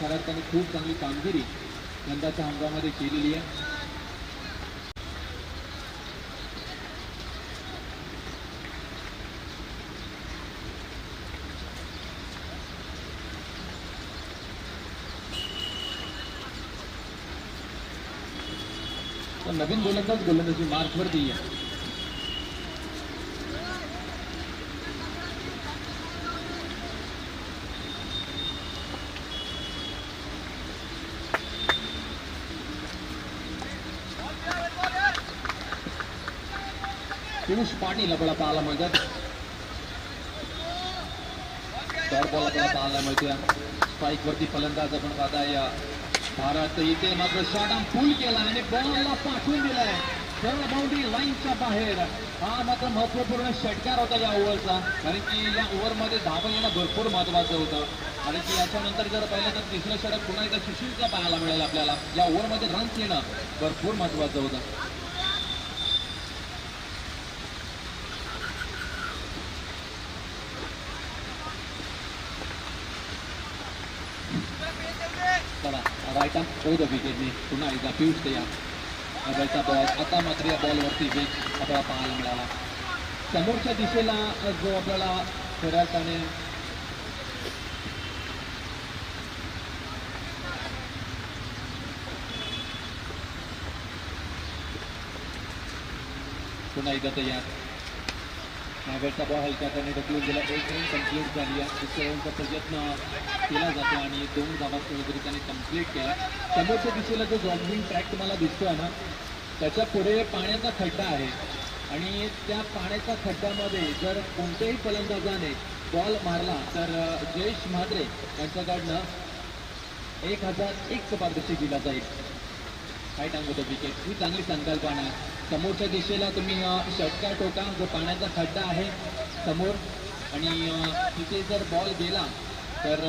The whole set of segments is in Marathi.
खऱ्या त्यांनी खूप चांगली कामगिरी यंदाच्या हंगामामध्ये केलेली आहे. पण नवीन गोलंदाज गोलंदाजी मार्कवरती आहे. पियुष पाटील आपल्याला पाहायला मिळतात बॉल आपल्याला पाहायला मिळतोय. स्ट्राईक वरती फलंदाज आपण पाहताय. भारत इथे मात्र शॉट पूल केला आणि बॉलला पाठवून दिलाय. सरळ बाउंड्री लाईनच्या बाहेर. हा मात्र महत्त्वपूर्ण षटकार होता या ओव्हरचा. कारण की या ओव्हरमध्ये धावा येणं भरपूर महत्वाचं होतं. कारण की याच्यानंतर जर पाहिलं तर तिसरं षटक पुन्हा एकदा सुशीलचा पाहायला मिळेल आपल्याला. या ओव्हरमध्ये रन्स येणं भरपूर महत्वाचं होतं. चला राईट आर्म हो विकेटने पुन्हा एकदा पियुष ते या बॉलचा बॉल आता मात्र या बॉलवरती वेग आपल्याला पाहायला मिळाला समोरच्या दिशेला जो आपल्याला खऱ्या अर्थाने पुन्हा एकदा तयार नागरचा बॉल हलक्या त्याने ढकलून गेला. एक रन कंप्लीट झाली. आहे दुसऱ्या रनचा प्रयत्न केला जातो आणि दोन धावा वगैरे त्याने कंप्लीट केला. समोरच्या दिशेला जो जॉगिंग ट्रॅक तुम्हाला दिसतोय ना त्याच्या पुढे पाण्याचा खड्डा आहे. आणि त्या पाण्याच्या खड्ड्यामध्ये जर कोणत्याही फलंदाजाने बॉल मारला तर जयेश म्हात्रे यांच्याकडनं एक हजार एक पारदर्शी दिला जाईल. काय सांगतो विकेट ही चांगली संकल्पना आहे. समोरच्या दिशेला तुम्ही अ, षटकार टोका जो पाण्याचा खड्डा आहे समोर. आणि तिथे जर बॉल गेला तर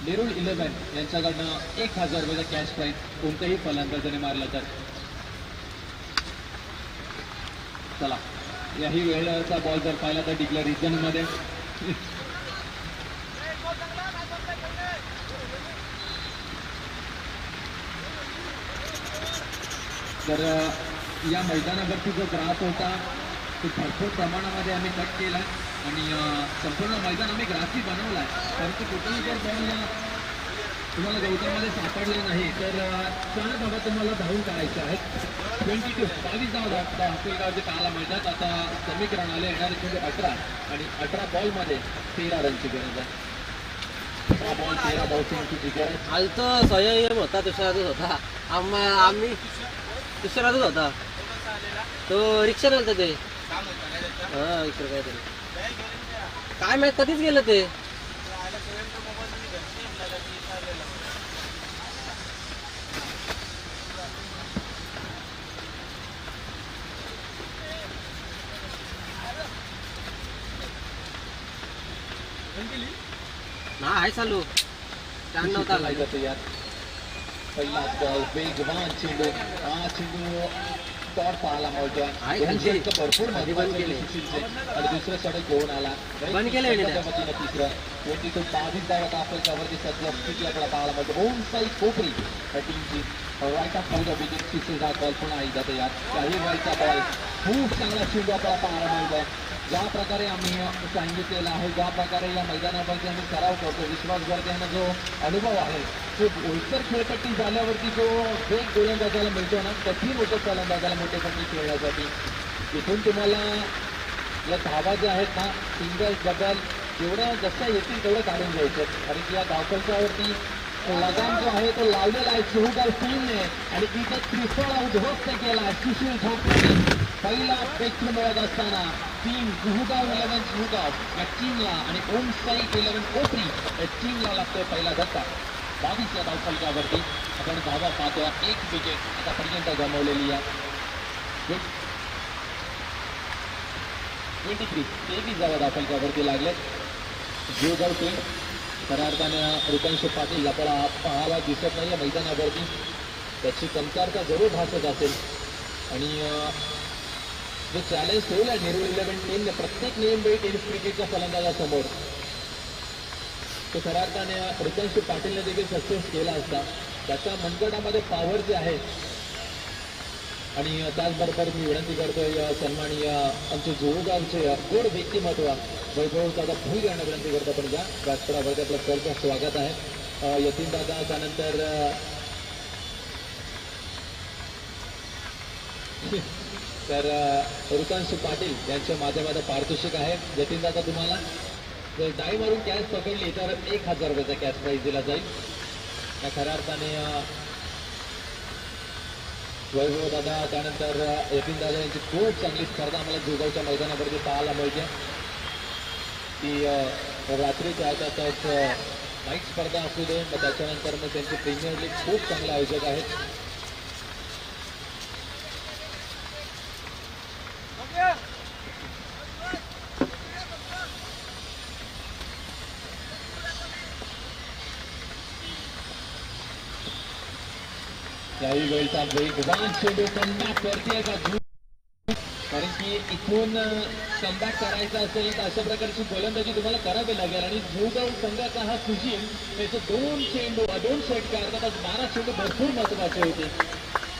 नेरुल इलेव्हन यांच्याकडनं एक हजार रुपयाचा कॅश प्राईज कोणत्याही फलंदाजाने मारला तर. चला. याही वेळेचा बॉल जर पाहिला तर डिक्लेअर रिजनमध्ये तर या मैदानावरती जो ग्रास होता तो भरपूर प्रमाणामध्ये आम्ही कट केला आणि संपूर्ण मैदान आम्ही ग्रासही बनवला आहे कारण की कुठेही जर बॉल तुम्हाला गौतममध्ये सापडला नाही तर चार धावा तुम्हाला धावून काढायचे आहेत. ट्वेंटी टू बावीस धावा धा- अकोलगावचे पाहायला मिळतात आता समीकरण आले येणारे म्हणजे अठरा आणि अठरा बॉलमध्ये तेरा रनची गरज आहे. अठरा बॉल तेरा बॉलची गरज आहे. आलतो स्वयं होता दुसऱ्यातच होता. आम्ही दुसऱ्यातच होता. तो रिक्षा होता ते. हा इकडे काहीतरी. काय माहीत कधीच गेलं ते? ना आहे चालू. चांगलं होता नाही यार पहिला बॉल वेगवान चेंडू हा चेंडू डॉट पाहायला मिळतो भरपूर खाली केले. आणि दुसरं सडक घेऊन आला वतीनं तिसरं ट्वेंटी टू बावीस आपण त्यावरती सध्या स्थिती आपल्याला पाहायला मिळतो ओम साई कोपरी या टीमची right off foul wicket sixes हा बॉल पुन्हा एकदा तर यात काही वेळचा बॉल खूप चांगला चेंडू आपल्याला पाहायला मिळतो ज्या प्रकारे आम्ही सांगितलेलं आहे ज्या प्रकारे या मैदानावरती आम्ही सराव करतो विश्वासभर यांना जो अनुभव आहे तो ओलसर खेळपट्टी झाल्यावरती जो वेग गोलंदाजाला मिळतो ना कठीण होतं फलंदाजाला मोठेपट्टी खेळण्यासाठी. इथून तुम्हाला या धावा ज्या आहेत ना सिंगल डबल जेवढ्या जशा येतील तेवढं काढून घ्यायचं. कारण की या धावपलच्यावरती लगाम जो आहे तो लावलेला आहे चिहुगाल टीमने आणि इथे त्रिफळा उद्ध्वस्त केला आहे सुशील ठोकरे पहिला पेक्षण मिळत असताना. टीम जुहुगाव इलेव्हन जुहुगाव या टीमला आणि ओम साई इलेव्हन ओपरी या टीमला लागतोय पहिला धक्का. बावीस या धावफलकावरती आपण धावा पाहतोय. एक विकेट आतापर्यंत गमावलेली आहे. ट्वेंटी थ्री तेवीस धावा धावफलकावरती लागल्यात जीवगाव टीम खऱ्या अर्थानं रुपांश पाटील आपला पाहायला दिसत नाही मैदानावरती. त्याची कमतरता जरूर भासत असेल. आणि जो चॅलेंज ठेवला नेहरू इलेव्हन टीमने प्रत्येक नेम वेट टेनिस क्रिकेटच्या फलंदाजासमोर तो खऱ्या अर्थाने रितेश पाटीलने देखील सक्सेस केला असता. त्याच्या मनगटामध्ये पॉवर जे आहे आणि त्याचबरोबर मी विनंती करतोय अ, सन्माननीय आमचे जोगावचे गोड व्यक्तिमत्व वैभव दादा भूल यांना विनंती करतो आपण घ्या व्यासपीठावरती वर्गातलं कर्ज स्वागत आहे. यतीन दादा त्यानंतर तर अ, पाटील यांच्या माध्यमात पारितोषिक आहे. जतीन दादा तुम्हाला? जर डाई मारून कॅश पकडली तर एक हजार रुपयाचा कॅश प्राईज दिला जाईल. त्या खऱ्या अर्थाने वैभव दादा त्यानंतर यतीन दादा यांची खूप चांगली स्पर्धा आम्हाला जुगावच्या मैदानावरती पाहायला मिळते. ती रात्रीच्या त्यातच नाईट स्पर्धा असू दे मग त्याच्यानंतर मग त्यांचे प्रीमियर लीग खूप चांगले आयोजक आहेत. याही वेळचा चेंडू कमबॅक करते कारण की इथून कमबॅक करायचा असेल तर अशा प्रकारची गोलंदाजी तुम्हाला करावी लागेल. आणि जुगाव संघाचा हा सुजीम त्याचे दोन चेंडू दोन षटकार काढतात. बारा चेंडू भरपूर महत्त्वाचे होते.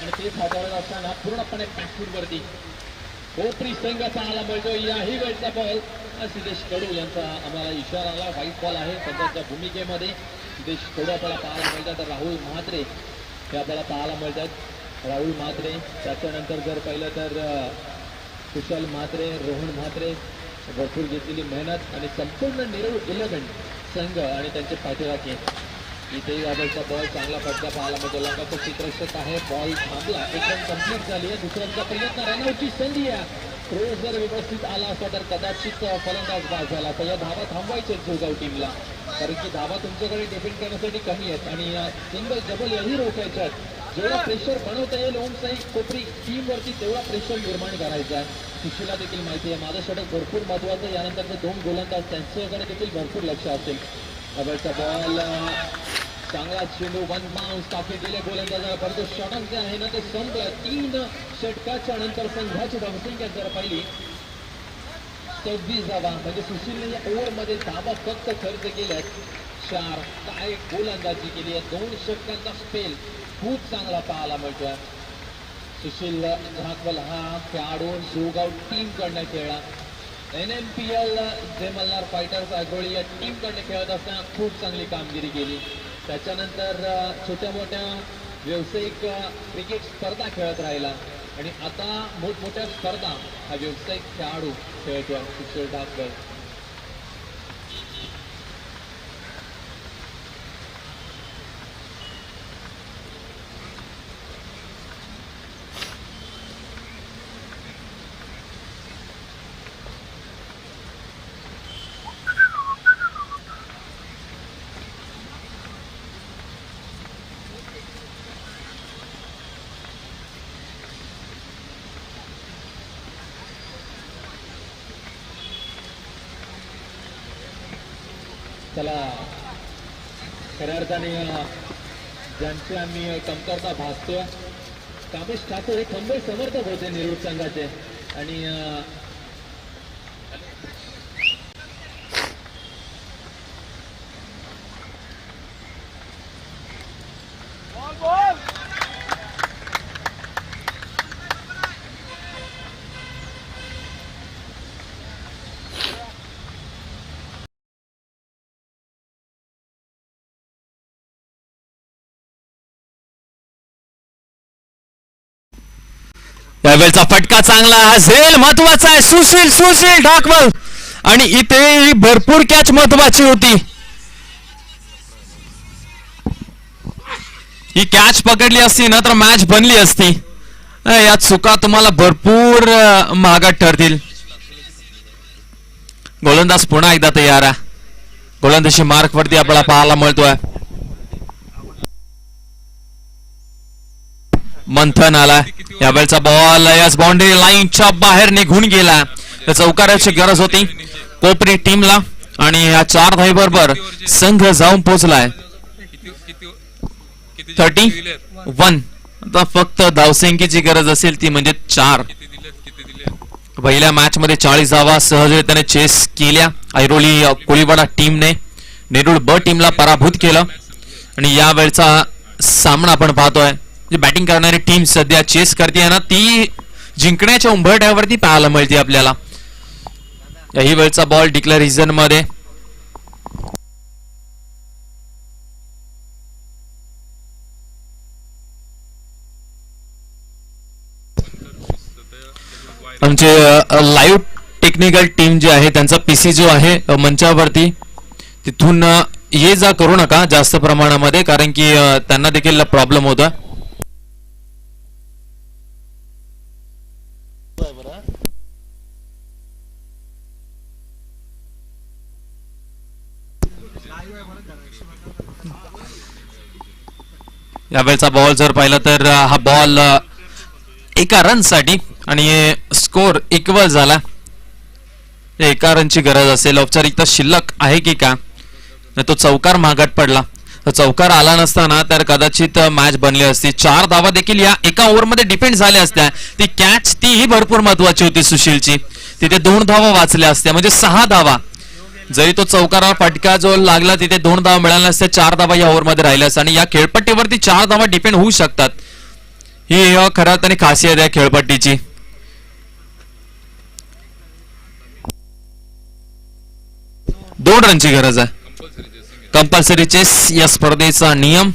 आणि ते साधारण असताना पूर्णपणे वरती कोपरी संघाचा आला मिळतो याही वेळचा बॉल सिद्धेश कडू यांचा आम्हाला इशारा आला. व्हाईट बॉल आहे. सध्याच्या भूमिकेमध्ये सिद्धेश कडू आपल्याला पाहायला मिळतात. राहुल म्हात्रे हे आपल्याला पाहायला मिळतात. राहुल म्हात्रे त्याच्यानंतर जर पाहिलं तर कुशल म्हात्रे रोहन म्हात्रे भरपूर घेतलेली मेहनत आणि संपूर्ण निरव इलेव्हन संघ आणि त्यांचे पाठीराखे इथे यावेळचा बॉल चांगला फटका पाहायला मिळतो. लंगाचं चित्रक्षक आहे. बॉल थांबला. एकदम कंप्लीट झाली आहे. दुसऱ्यांचा प्रयत्न रनआउटची संधी आहे. क्रोज जर व्यवस्थित आला असता तर कदाचित फलंदाज बाद झाला. तर या धावा थांबवायचे जोगाव टीमला कारण की धावा तुमच्याकडे डिफेंड करण्यासाठी कमी आहेत. आणि सिंगल डबल याही रोखायच्या आहेत जेवढा प्रेशर बनवता येईल ओमसाई कोपरी टीमवरती तेवढा प्रेशर निर्माण करायचा आहे. सुशीला देखील माहिती आहे. माझं षटक भरपूर महत्वाचं आहे. यानंतरचे दोन गोलंदाज त्यांच्याकडे देखील भरपूर लक्ष असेल. डबलचा बॉल चांगला चेंडू वन बाउन्स टाकी दिले गोलंदाजाला. परंतु षटक जे आहे ना ते संपलं. तीन षटकाच्या नंतर संघाची धावसंख्या जर पाहिली सव्वीस धावा म्हणजे सुशीलने या ओव्हरमध्ये धावा फक्त खर्च केल्यास चार काय गोलंदाजी केली आहे दोन षटकांचा स्पेल खूप चांगला पाहायला मिळतोय. सुशील झाकवल हा खेळाडू जोगाव टीम कडनं खेळला. N M P L J Malhar fighters आगोळी या टीमकडनं खेळत असताना खूप चांगली कामगिरी केली. त्याच्यानंतर छोट्या मोठ्या व्यावसायिक क्रिकेट स्पर्धा खेळत राहिला. आणि आता मोठमोठ्या स्पर्धा हा व्यावसायिक खेळाडू खेळतोय सुशील ढाकवल त्याला खऱ्या अर्थाने ज्यांची आम्ही कमतरता भासतोय कामेश ठाकूर हे खंबे समर्थक होते निरुड संघाचे. आणि अ, यावेळचा फटका चांगला असेल महत्त्वाचा आहे. सुशील सुशील ढाकवल आणि इथे ही भरपूर कॅच महत्वाची होती. ही कॅच पकडली असती ना तर मॅच बनली असती. या चुका तुम्हाला भरपूर महागात ठरतील. गोलंदाज पुन्हा एकदा तयार आहे. गोलंदाजी मार्क वरती आपल्याला पाहायला मिळतोय. मंथन आला यावेळचा बॉल याच बाउंड्री लाईनच्या बाहेर निघून गेला. तर चौकाराची गरज होती कोपरी टीमला आणि या चार धाई बरोबर संघ जाऊन पोहोचलाय. थर्टी वन आता फक्त धावसंख्येची गरज असेल ती म्हणजे चार. पहिल्या मॅच मध्ये चाळीस धावा सहजरित्याने चेस केल्या. ऐरोली कोळीवाडा टीमने नेरुळ ब टीमला पराभूत केलं. आणि यावेळचा सामना आपण पाहतोय. जी बॅटिंग करणारी टीम सध्या चेस करते ना ती जिंकण्याच्या उंबरठ्यावरती पाहायला मिळते आपल्याला. याही वेळचा बॉल डिक्लेअर रिझनमध्ये. आमचे लाईव्ह टेक्निकल टीम जे आहे त्यांचा पीसी जो आहे मंचावरती तिथून ये जा करू नका जास्त प्रमाणामध्ये कारण की त्यांना देखील प्रॉब्लेम होता. यावेळचा बॉल जर पाहिला तर हा बॉल एका रनसाठी आणि स्कोर इक्वल झाला. एका रनची गरज असेल. औपचारिकता शिल्लक आहे की का? नाही तो चौकार महागात पडला. तर चौकार आला नसताना तर कदाचित मॅच बनली असती. चार धावा देखील या एका ओव्हरमध्ये डिपेंड झाल्या असत्या. ती कॅच तीही भरपूर महत्वाची होती सुशीलची. तिथे दोन धावा वाचल्या असत्या. म्हणजे सहा धावा. जरी तो चौकारा फटका जो लागला तिथे दोन धावा मिळाल्या असत्या चार धावा या ओव्हरमध्ये राहिल्या असत्या. आणि या खेळपट्टीवरती चार धावा डिपेंड होऊ शकतात. ही अ, खऱ्या अर्थाने खासियत आहे खेळपट्टीची. दोन रनची गरज आहे. कंपल्सरी चेस या स्पर्धेचा नियम.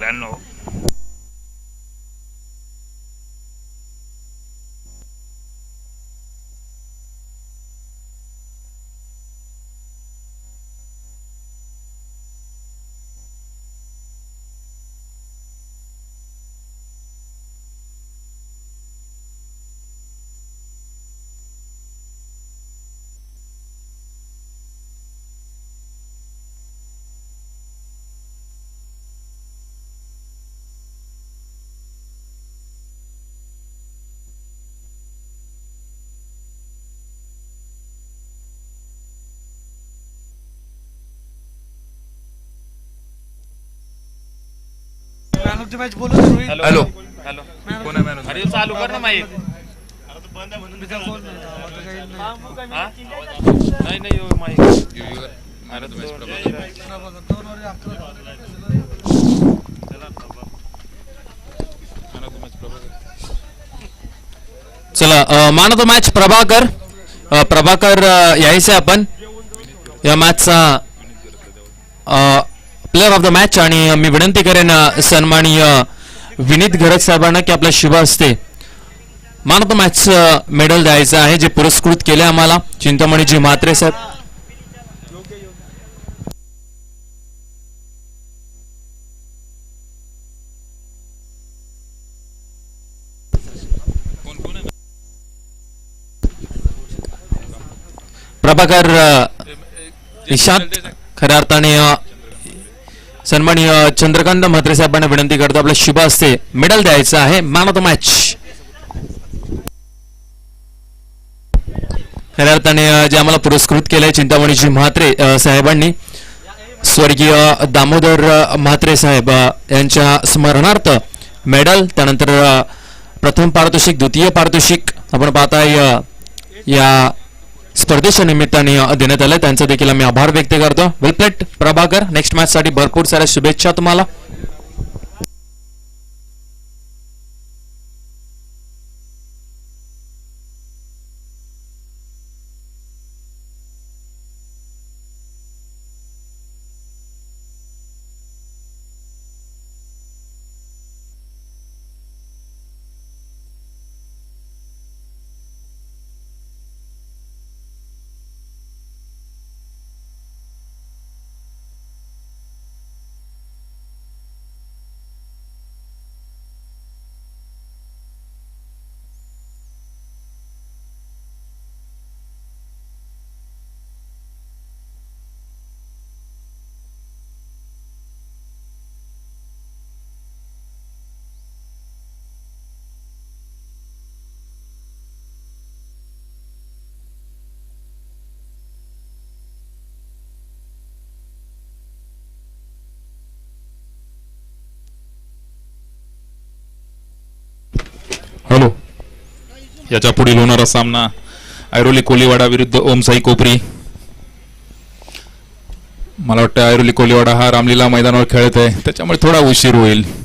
grano man of the match बोलू रोहित हॅलो हॅलो कोण आहे मॅन अरे चालू कर ना? नाही. नाही अरे दोन- दोन वर अकरा चला man of the match Prabhakar. अ, प्रभाकर अ, यायचे आपण. या मॅचचा प्लेअर ऑफ द मॅच आणि मी विनंती करेन अ, सन्माननीय विनीत घरत साहेबांना की आपल्या शुभ असते मान ऑफ द मॅच मेडल द्यायचं आहे जे पुरस्कृत केले आम्हाला. चिंतामणीजी म्हात्रे साहेब. प्रभाकर निशांत खऱ्या अर्थाने सन्माननीय चंद्रकांत म्हात्रे साहेबांना विनंती करतो. आपल्या शुभ असते मेडल द्यायचं आहे. मॅन ऑफ द मॅच खऱ्या अर्थाने जे आम्हाला पुरस्कृत केलंय चिंतामणीजी म्हात्रे साहेबांनी स्वर्गीय दामोदर म्हात्रे साहेब यांच्या स्मरणार्थ मेडल त्यानंतर प्रथम पारितोषिक द्वितीय पारितोषिक आपण पाहताय या स्पर्धेच्या निमित्ताने देण्यात आलं. त्यांचा देखील आम्ही आभार व्यक्त करतो. वेलप्लेट प्रभाकर नेक्स्ट मॅच साठी भरपूर साऱ्या शुभेच्छा तुम्हाला. याच्या पुढील होणारा सामना ऐरोली कोलीवाडा विरुद्ध ओमसाई कोपरी. मला वाटतं ऐरोली कोलीवाडा हा रामलीला मैदानावर खेळत आहे. त्याच्यामुळे थोडा उशीर होईल.